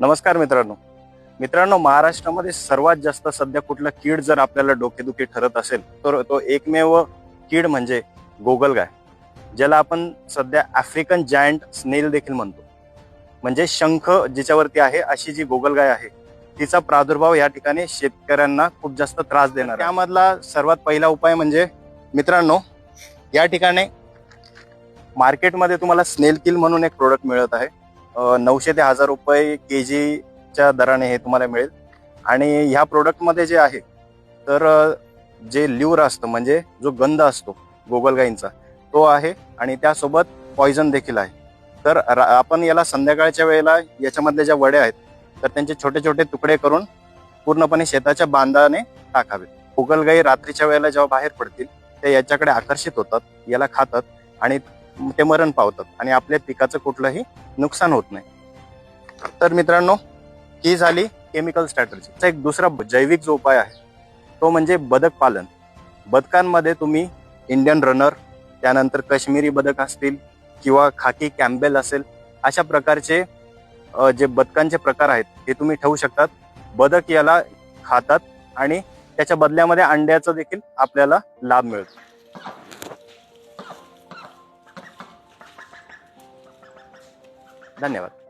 नमस्कार मित्रांनो. मित्रांनो महाराष्ट्रामध्ये सर्वात जास्त सध्या कुठला कीड जर आपल्याला डोकेदुखी ठरत असेल तर तो एकमेव कीड म्हणजे गोगलगाय ज्याला आपण सध्या आफ्रिकन जायंट स्नेल देखील म्हणतो. म्हणजे शंख जिच्यावरती आहे अशी जी गोगलगाय आहे तिचा प्रादुर्भाव या ठिकाणी शेतकऱ्यांना खूप जास्त त्रास देणार त्यामधला सर्वात पहिला उपाय म्हणजे मित्रांनो या ठिकाणी मार्केटमध्ये तुम्हाला स्नेल किल म्हणून एक प्रोडक्ट मिळत आहे. नऊशे ते हजार रुपये के जीच्या दराने हे तुम्हाला मिळेल. आणि ह्या प्रोडक्टमध्ये जे आहे तर जे ल्यूर असतं म्हणजे जो गंध असतो गोगलगाईंचा तो आहे आणि त्यासोबत पॉइझन देखील आहे. तर रा- आपण याला संध्याकाळच्या वेळेला याच्यामधल्या ज्या वड्या आहेत तर त्यांचे छोटे छोटे तुकडे करून पूर्णपणे शेताच्या बांधाने टाकावे. गोगलगाई रात्रीच्या वेळेला जेव्हा बाहेर पडतील ते याच्याकडे आकर्षित होतात याला खातात आणि ते मरण पावतात आणि आपल्या पिकाचं कुठलंही नुकसान होत नाही. तर मित्रांनो ही झाली केमिकल स्ट्रॅटर्जी एक दुसरा जैविक जो उपाय आहे तो म्हणजे बदक पालन. बदकांमध्ये तुम्ही इंडियन रनर त्यानंतर काश्मीरी बदक असतील किंवा खाकी कॅम्बेल असेल अशा प्रकारचे जे बदकांचे प्रकार आहेत हे तुम्ही ठेवू शकतात. बदक याला खातात आणि त्याच्या बदल्यामध्ये अंड्याचा देखील आपल्याला लाभ मिळतो. धन्यवाद